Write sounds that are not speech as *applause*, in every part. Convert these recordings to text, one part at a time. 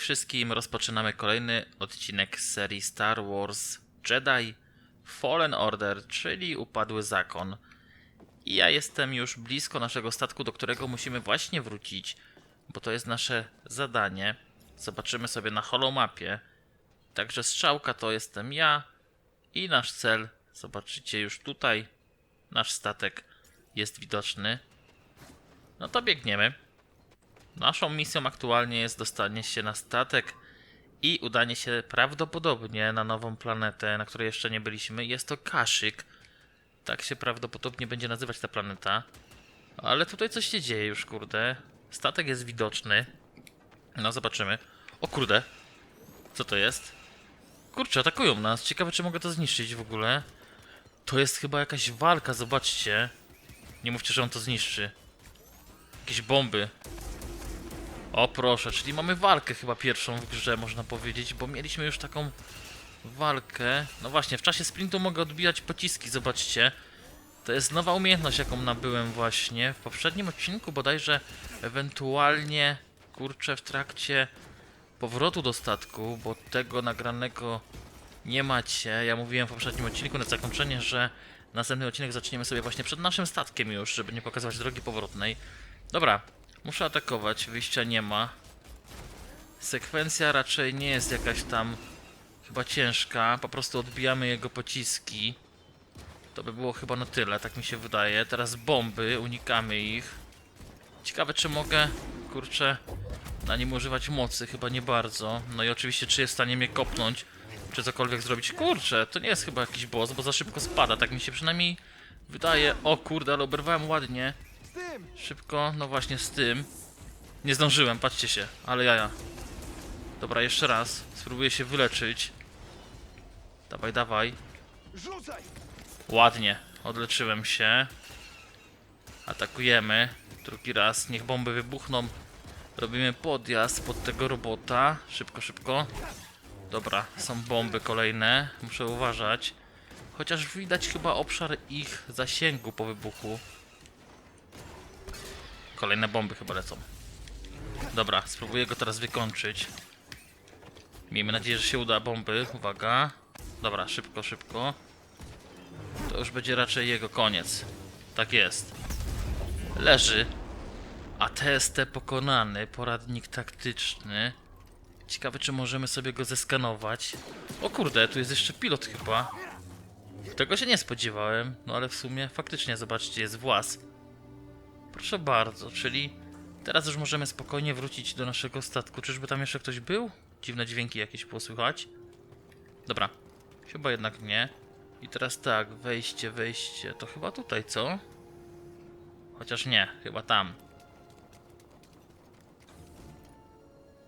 Wszystkim, rozpoczynamy kolejny odcinek z serii Star Wars Jedi Fallen Order, czyli Upadły Zakon. I ja jestem już blisko naszego statku, do którego musimy właśnie wrócić, bo to jest nasze zadanie. Zobaczymy sobie na holomapie. Także strzałka to jestem ja i nasz cel. Zobaczycie już tutaj. Nasz statek jest widoczny. No to biegniemy. Naszą misją aktualnie jest dostanie się na statek i udanie się prawdopodobnie na nową planetę, na której jeszcze nie byliśmy. Jest to Kashyk. Tak się prawdopodobnie będzie nazywać ta planeta. Ale tutaj coś się dzieje już, kurde. Statek jest widoczny. No, zobaczymy. O kurde. Co to jest? Kurczę, atakują nas. Ciekawe, czy mogę to zniszczyć w ogóle. To jest chyba jakaś walka, zobaczcie. Nie mówcie, że on to zniszczy. Jakieś bomby. O proszę, czyli mamy walkę chyba pierwszą w grze, można powiedzieć, bo mieliśmy już taką walkę. No właśnie, w czasie sprintu mogę odbijać pociski, zobaczcie. To jest nowa umiejętność, jaką nabyłem właśnie w poprzednim odcinku, bodajże ewentualnie, kurczę, w trakcie powrotu do statku, bo tego nagranego nie macie. Ja mówiłem w poprzednim odcinku na zakończenie, że następny odcinek zaczniemy sobie właśnie przed naszym statkiem już, żeby nie pokazywać drogi powrotnej. Dobra, muszę atakować, wyjścia nie ma. Sekwencja raczej nie jest jakaś tam chyba ciężka, po prostu odbijamy jego pociski. To by było chyba na tyle, tak mi się wydaje. Teraz bomby, unikamy ich. Ciekawe czy mogę, kurczę, na nim używać mocy, chyba nie bardzo. No i oczywiście czy jest w stanie mnie kopnąć, czy cokolwiek zrobić. Kurczę, to nie jest chyba jakiś boss, bo za szybko spada, tak mi się przynajmniej wydaje. O kurde, ale oberwałem ładnie. Szybko, no właśnie z tym. Nie zdążyłem, patrzcie się, ale jaja. Dobra, jeszcze raz. Spróbuję się wyleczyć. Dawaj, dawaj. Ładnie, odleczyłem się. Atakujemy. Drugi raz, niech bomby wybuchną. Robimy podjazd pod tego robota. Szybko, szybko. Dobra, są bomby kolejne. Muszę uważać. Chociaż widać chyba obszar ich zasięgu po wybuchu. Kolejne bomby chyba lecą. Dobra, spróbuję go teraz wykończyć. Miejmy nadzieję, że się uda bomby. Uwaga. Dobra, szybko, szybko. To już będzie raczej jego koniec. Tak jest. Leży. ATST pokonany. Poradnik taktyczny. Ciekawe, czy możemy sobie go zeskanować. O kurde, tu jest jeszcze pilot chyba. Tego się nie spodziewałem. No ale w sumie faktycznie, zobaczcie, jest włas. Proszę bardzo, czyli teraz już możemy spokojnie wrócić do naszego statku. Czyżby tam jeszcze ktoś był? Dziwne dźwięki jakieś było słychać. Dobra, chyba jednak nie. I teraz tak, wejście, wejście. To chyba tutaj, co? Chociaż nie, chyba tam.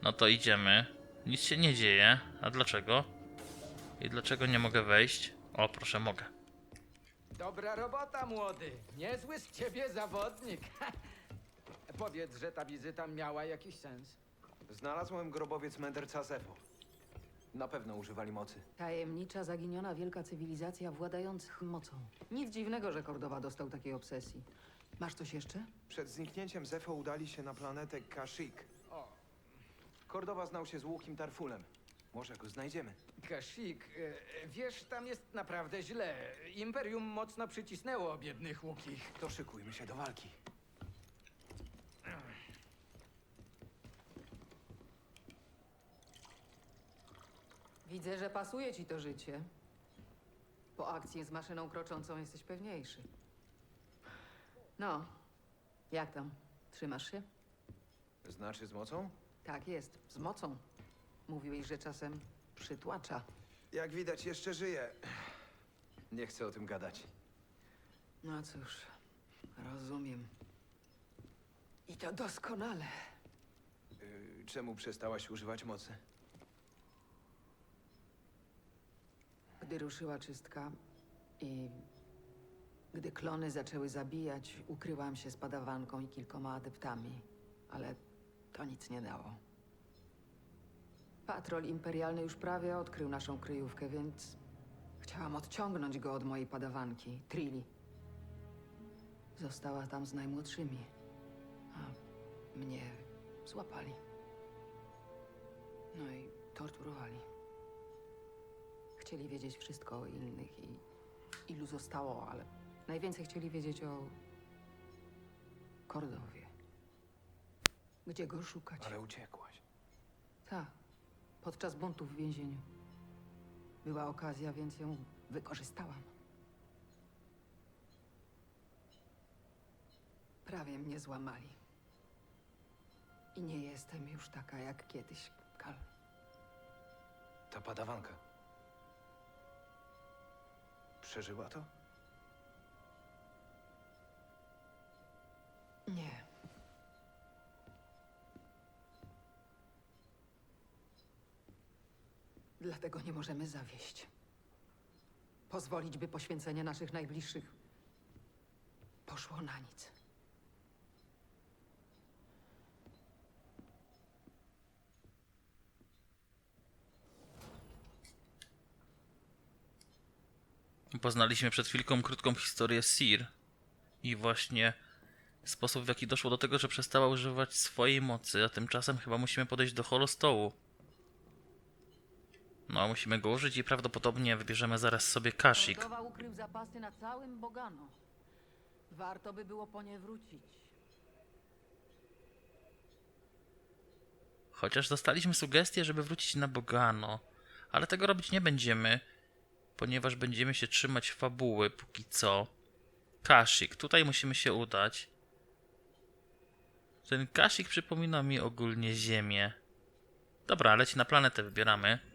No to idziemy. Nic się nie dzieje. A dlaczego? I dlaczego nie mogę wejść? O, proszę, mogę. Dobra robota, młody. Niezły z ciebie zawodnik. *laughs* Powiedz, że ta wizyta miała jakiś sens. Znalazłem grobowiec mędrca Zefo. Na pewno używali mocy. Tajemnicza, zaginiona wielka cywilizacja władających mocą. Nic dziwnego, że Kordowa dostał takiej obsesji. Masz coś jeszcze? Przed zniknięciem Zefo udali się na planetę Kashyyyk. Kordowa znał się z Łukim Tarfulem. Może go znajdziemy. Kashyyyk, e, wiesz, tam jest naprawdę źle. Imperium mocno przycisnęło biednych łukich. To szykujmy się do walki. Widzę, że pasuje ci to życie. Po akcji z maszyną kroczącą jesteś pewniejszy. No, jak tam? Trzymasz się? Znaczy z mocą? Tak jest, z mocą. Mówiłeś, że czasem przytłacza. Jak widać, jeszcze żyje. Nie chcę o tym gadać. No cóż, rozumiem. I to doskonale. Yy, czemu przestałaś używać mocy? Gdy ruszyła czystka i gdy klony zaczęły zabijać, ukryłam się z padawanką i kilkoma adeptami, ale to nic nie dało. Patrol imperialny już prawie odkrył naszą kryjówkę, więc chciałam odciągnąć go od mojej padawanki, Trilli. Została tam z najmłodszymi, a mnie złapali. No i torturowali. Chcieli wiedzieć wszystko o innych i ilu zostało, ale najwięcej chcieli wiedzieć o Kordowie. Gdzie go szukać? Ale uciekłaś. Tak, podczas buntu w więzieniu. Była okazja, więc ją wykorzystałam. Prawie mnie złamali. I nie jestem już taka jak kiedyś, Kal. Ta padawanka. Przeżyła to? Nie. Dlatego nie możemy zawieść. Pozwolić, by poświęcenie naszych najbliższych poszło na nic. Poznaliśmy przed chwilką krótką historię Sir i właśnie sposób w jaki doszło do tego, że przestała używać swojej mocy, a tymczasem chyba musimy podejść do holostołu. No, musimy go użyć i prawdopodobnie wybierzemy zaraz sobie. Kordowa ukrył zapasy na całym Bogano. Warto by było po nie wrócić. Chociaż dostaliśmy sugestię, żeby wrócić na Bogano, ale tego robić nie będziemy, ponieważ będziemy się trzymać fabuły póki co. Kashyyyk, tutaj musimy się udać. Ten Kashyyyk przypomina mi ogólnie Ziemię. Dobra, leci na planetę, wybieramy.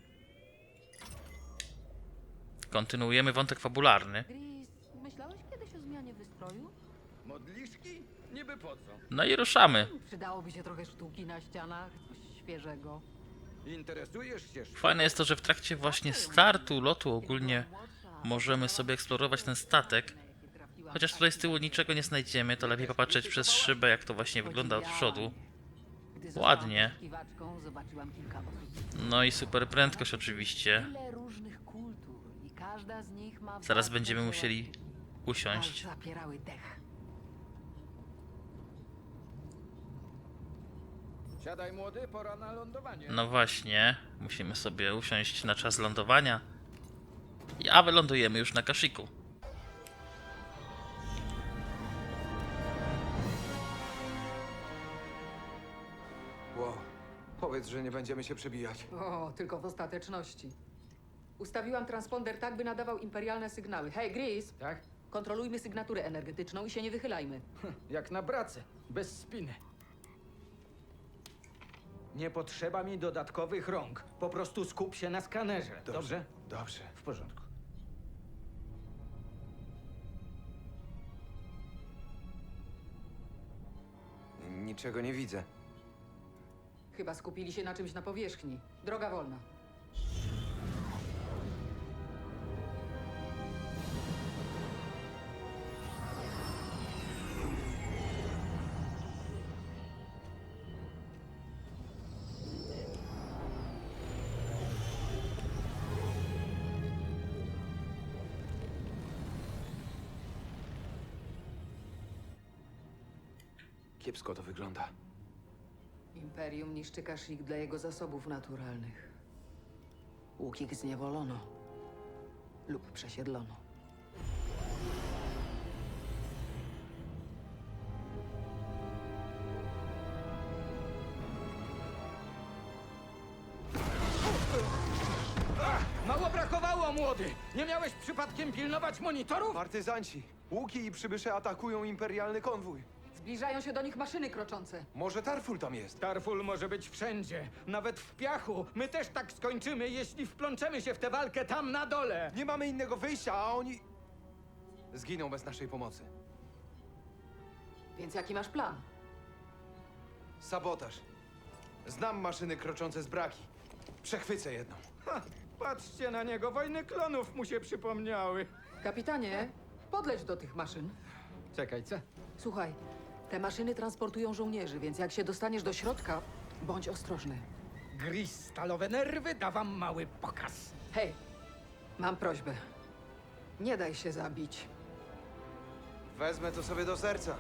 Kontynuujemy wątek fabularny. Gris, myślałeś kiedyś o zmianie wystroju? Modliszki? Niby po co? No i ruszamy. Przydałoby się trochę sztuki na ścianach, coś świeżego. Interesujesz się sztuką? Fajne jest to, że w trakcie właśnie startu, lotu ogólnie możemy sobie eksplorować ten statek. Chociaż tutaj z tyłu niczego nie znajdziemy, to lepiej popatrzeć przez szybę, jak to właśnie wygląda od przodu. Gdy zostałam Ładnie. poszukiwaczką, zobaczyłam kilka osób. No i super prędkość oczywiście. Tyle różnych każda z nich ma Zaraz własne będziemy musieli usiąść. zapierały dech. Siadaj młody, pora na lądowanie. No właśnie, musimy sobie usiąść na czas lądowania. A wylądujemy już na Kashiku. Wow. Powiedz, że nie będziemy się przebijać. O, tylko w ostateczności. Ustawiłam transponder tak, by nadawał imperialne sygnały. Hej, Gris, Tak? kontrolujmy sygnaturę energetyczną i się nie wychylajmy. Jak na pracę, bez spiny. Nie potrzeba mi dodatkowych rąk. Po prostu skup się na skanerze. Dobrze? Dobrze. W porządku. Niczego nie widzę. Chyba skupili się na czymś na powierzchni. Droga wolna. Kiepsko to wygląda. Imperium niszczy Kashyyyk dla jego zasobów naturalnych. Łukik zniewolono lub przesiedlono. Mało brakowało, młody! Nie miałeś przypadkiem pilnować monitorów? Partyzanci! Łuki i przybysze atakują imperialny konwój. Zbliżają się do nich maszyny kroczące. Może Tarful tam jest? Tarful może być wszędzie, nawet w piachu. My też tak skończymy, jeśli wplączemy się w tę walkę tam na dole. Nie mamy innego wyjścia, a oni... Zginą bez naszej pomocy. Więc jaki masz plan? Sabotaż. Znam maszyny kroczące z braki. Przechwycę jedną. Ha, patrzcie na niego, wojny klonów mu się przypomniały. Kapitanie, podleć do tych maszyn. Czekaj, co? Słuchaj, te maszyny transportują żołnierzy, więc jak się dostaniesz do środka, bądź ostrożny. Gris, stalowe nerwy, da wam mały pokaz. Hej, mam prośbę. Nie daj się zabić. Wezmę to sobie do serca.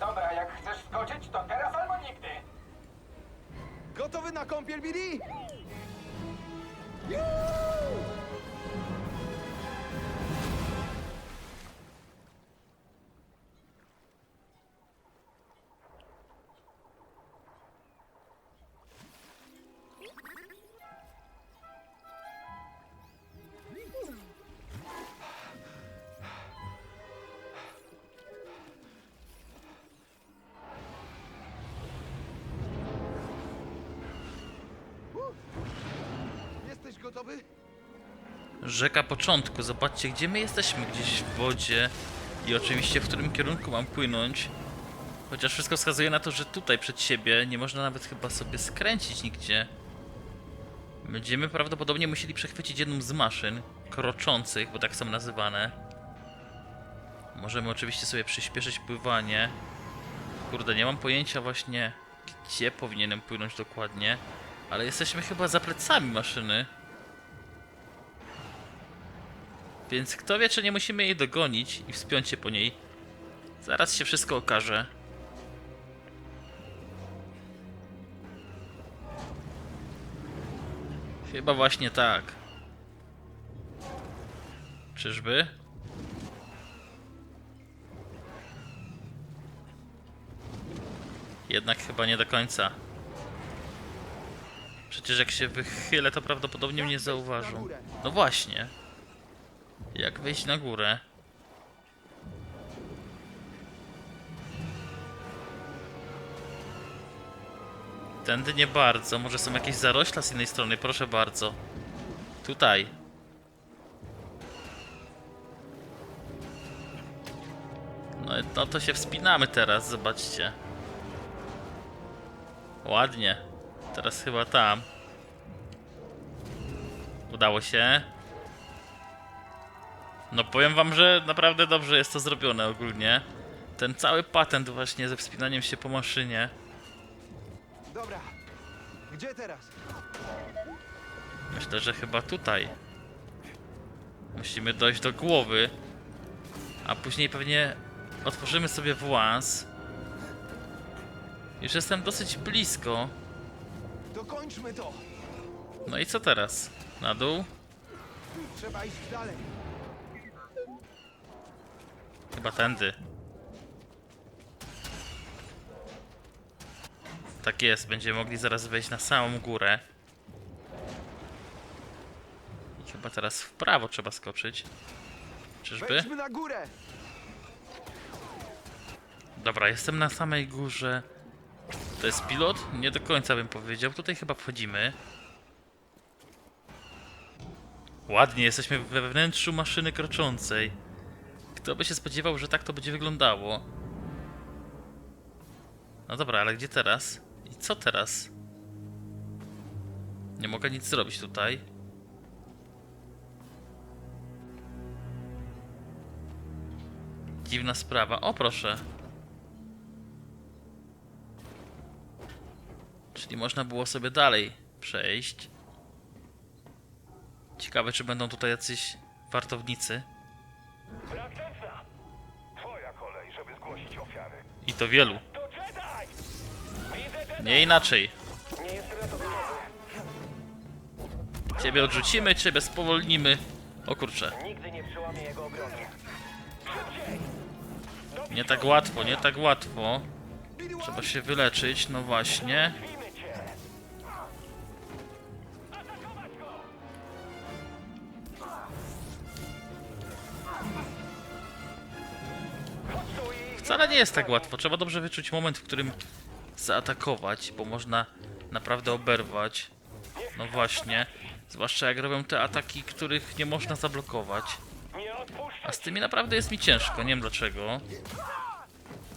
Dobra, jak chcesz skoczyć, to teraz. Gotowy na kąpiel, Billy? Jesteś Rzeka początku. Zobaczcie, gdzie my jesteśmy. Gdzieś w wodzie. I oczywiście, w którym kierunku mam płynąć. Chociaż wszystko wskazuje na to, że tutaj przed siebie nie można nawet chyba sobie skręcić nigdzie. Będziemy prawdopodobnie musieli przechwycić jedną z maszyn kroczących, bo tak są nazywane. Możemy oczywiście sobie przyspieszyć pływanie. Kurde, nie mam pojęcia właśnie, gdzie powinienem płynąć dokładnie. Ale jesteśmy chyba za plecami maszyny. Więc kto wie, czy nie musimy jej dogonić i wspiąć się po niej. Zaraz się wszystko okaże. Chyba właśnie tak. Czyżby? Jednak chyba nie do końca. Przecież jak się wychylę, to prawdopodobnie mnie zauważą. No właśnie. Jak wejść na górę? Tędy nie bardzo. Może są jakieś zarośla z innej strony? Proszę bardzo. Tutaj. No, no to się wspinamy teraz, zobaczcie. Ładnie. Teraz chyba tam. Udało się. No powiem wam, że naprawdę dobrze jest to zrobione ogólnie. Ten cały patent właśnie ze wspinaniem się po maszynie. Dobra. Gdzie teraz? Myślę, że chyba tutaj. Musimy dojść do głowy. A później pewnie otworzymy sobie włas. Już jestem dosyć blisko. Dokończmy to! No i co teraz? Na dół? Trzeba iść dalej. Chyba tędy. Tak jest, będziemy mogli zaraz wejść na samą górę. I chyba teraz w prawo trzeba skoczyć. Czyżby? Wejdźmy na górę! Dobra, jestem na samej górze. To jest pilot? Nie do końca bym powiedział. Tutaj chyba wchodzimy. Ładnie, jesteśmy we wnętrzu maszyny kroczącej. Kto by się spodziewał, że tak to będzie wyglądało? No dobra, ale gdzie teraz? I co teraz? Nie mogę nic zrobić tutaj. Dziwna sprawa. O, proszę. Czyli można było sobie dalej przejść. Ciekawe, czy będą tutaj jacyś wartownicy. To wielu. Nie inaczej. Ciebie odrzucimy, ciebie spowolnimy. O kurczę. Nie tak łatwo, nie tak łatwo. Trzeba się wyleczyć, no właśnie. Wcale nie jest tak łatwo. Trzeba dobrze wyczuć moment, w którym zaatakować, bo można naprawdę oberwać. No właśnie. Zwłaszcza jak robią te ataki, których nie można zablokować. A z tymi naprawdę jest mi ciężko, nie wiem dlaczego.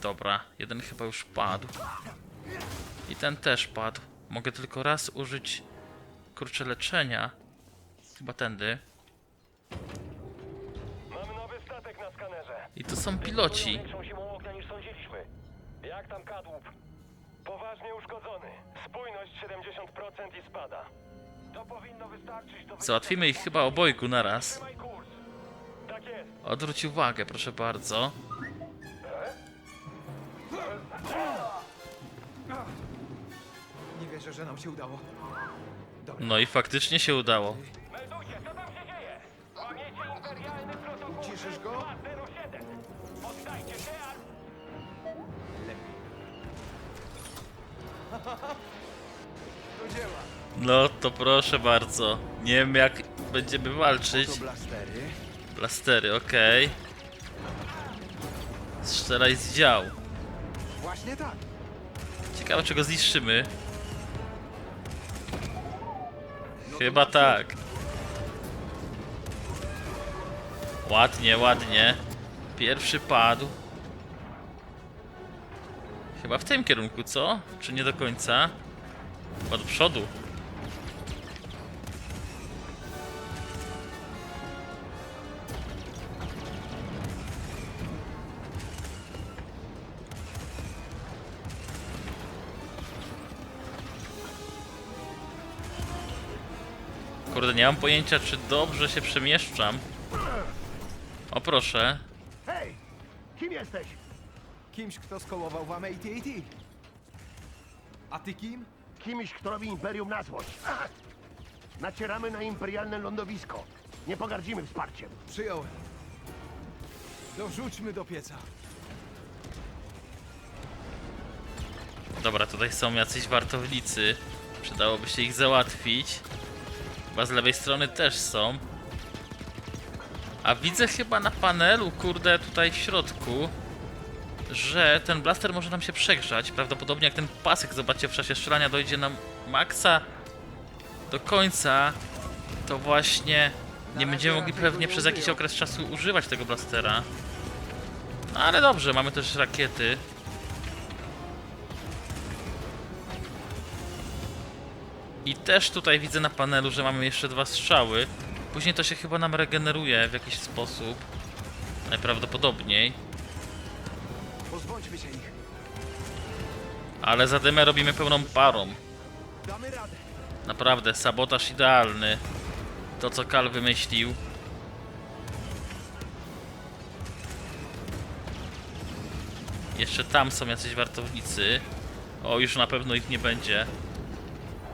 Dobra, jeden chyba już padł. I ten też padł. Mogę tylko raz użyć kurczę leczenia. Chyba tędy. I to są piloci. Jak tam kadłub? Poważnie uszkodzony. Spójność 70% i spada. To powinno wystarczyć do... Załatwimy ich chyba obojgu naraz. Trzymaj kurs. Tak jest. Odwróć uwagę, proszę bardzo. Nie wierzę, że nam się udało. Dobra, No i faktycznie się udało. Meldujcie, co tam się dzieje? Łamiecie imperialny protokół Uciszysz go? 207. Oddajcie się, do dzieła. No to proszę bardzo. Nie wiem jak będziemy walczyć. To blastery. Plastery, okej. Strzelaj z dział. Właśnie tak. Ciekawe czego zniszczymy. Chyba tak. Ładnie, ładnie. Pierwszy padł. Chyba w tym kierunku, co? Czy nie do końca? Chyba do przodu. Kurde, nie mam pojęcia, czy dobrze się przemieszczam. O proszę. Hej! Kim jesteś? Kimś, kto skołował wam AT&T. A ty kim? Kimś, kto robi Imperium na złość. Aha! Nacieramy na imperialne lądowisko. Nie pogardzimy wsparciem. Przyjąłem. Dorzućmy do pieca. Dobra, tutaj są jacyś wartownicy. Przydałoby się ich załatwić. Chyba z lewej strony też są. A widzę chyba na panelu, kurde, tutaj w środku, że ten blaster może nam się przegrzać. Prawdopodobnie jak ten pasek, zobaczcie, w czasie strzelania dojdzie nam maksa do końca, to właśnie nie będziemy mogli pewnie przez jakiś okres czasu używać tego blastera. No ale dobrze, mamy też rakiety. I też tutaj widzę na panelu, że mamy jeszcze dwa strzały. Później to się chyba nam regeneruje w jakiś sposób. Najprawdopodobniej. Pozbądźmy się ich. Ale zadymę robimy pełną parą. Damy radę. Naprawdę, sabotaż idealny. To co Kal wymyślił. Jeszcze tam są jacyś wartownicy. O, już na pewno ich nie będzie.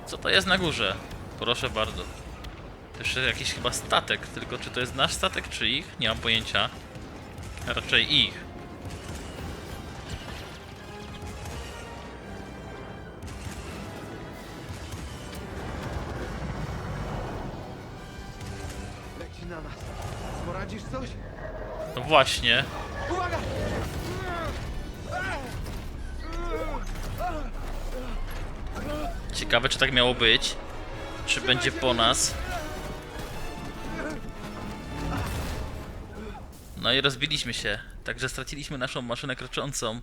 Co to jest na górze? Proszę bardzo. To jeszcze jakiś chyba statek, tylko czy to jest nasz statek, czy ich? Nie mam pojęcia. Raczej ich. Właśnie. Ciekawe, czy tak miało być. Czy będzie po nas. No i rozbiliśmy się. Także straciliśmy naszą maszynę kroczącą.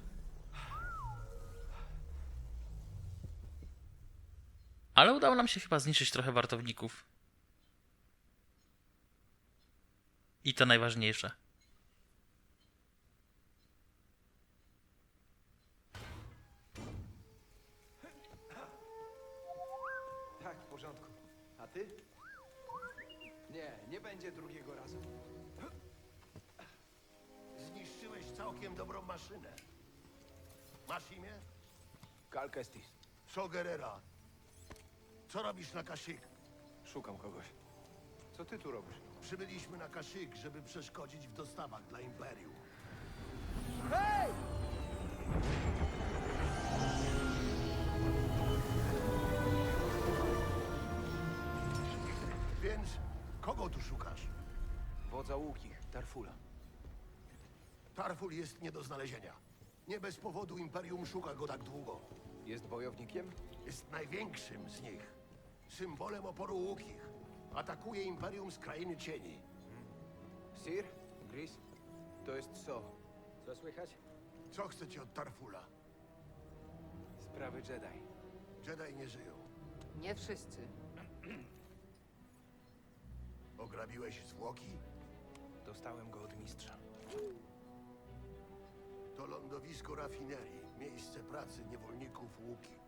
Ale udało nam się chyba zniszczyć trochę wartowników. I to najważniejsze. Dobrą maszynę. Masz imię? Cal Kestis. Co Gerera? Co robisz na Kashyyyk? Szukam kogoś. Co ty tu robisz? Przybyliśmy na Kashyyyk, żeby przeszkodzić w dostawach dla Imperium. Więc kogo tu szukasz? Wodza Łukich, Tarfula. Tarful jest nie do znalezienia. Nie bez powodu Imperium szuka go tak długo. Jest bojownikiem? Jest największym z nich. Symbolem oporu łukich. Atakuje Imperium z krainy cieni. Sir? Gris? To jest co? Co słychać? Co chcecie od Tarfula? Sprawy Jedi. Jedi nie żyją. Nie wszyscy. Ograbiłeś zwłoki? Dostałem go od mistrza. To lądowisko rafinerii, miejsce pracy niewolników łuki.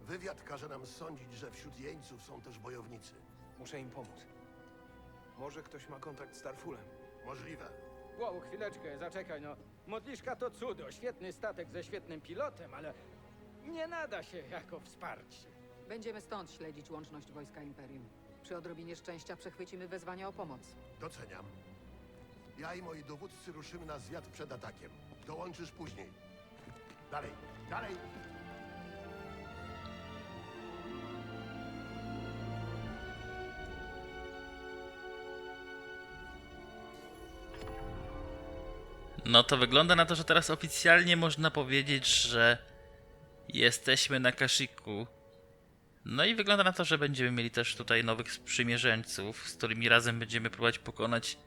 Wywiad każe nam sądzić, że wśród jeńców są też bojownicy. Muszę im pomóc. Może ktoś ma kontakt z Tarfulem. Możliwe. Wow, chwileczkę, zaczekaj no. Modliszka to cudo, świetny statek ze świetnym pilotem, ale nie nada się jako wsparcie. Będziemy stąd śledzić łączność wojska Imperium. Przy odrobinie szczęścia przechwycimy wezwania o pomoc. Doceniam. Ja i moi dowódcy ruszymy na zwiat przed atakiem. Dołączysz później. Dalej, dalej! No to wygląda na to, że teraz oficjalnie można powiedzieć, że jesteśmy na Kashiku. No i wygląda na to, że będziemy mieli też tutaj nowych sprzymierzeńców, z którymi razem będziemy próbować pokonać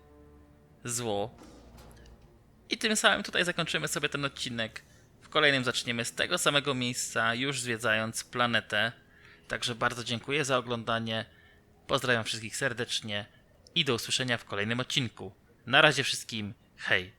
zło. I tym samym tutaj zakończymy sobie ten odcinek. W kolejnym zaczniemy z tego samego miejsca, już zwiedzając planetę. Także bardzo dziękuję za oglądanie. Pozdrawiam wszystkich serdecznie i do usłyszenia w kolejnym odcinku. Na razie wszystkim, hej!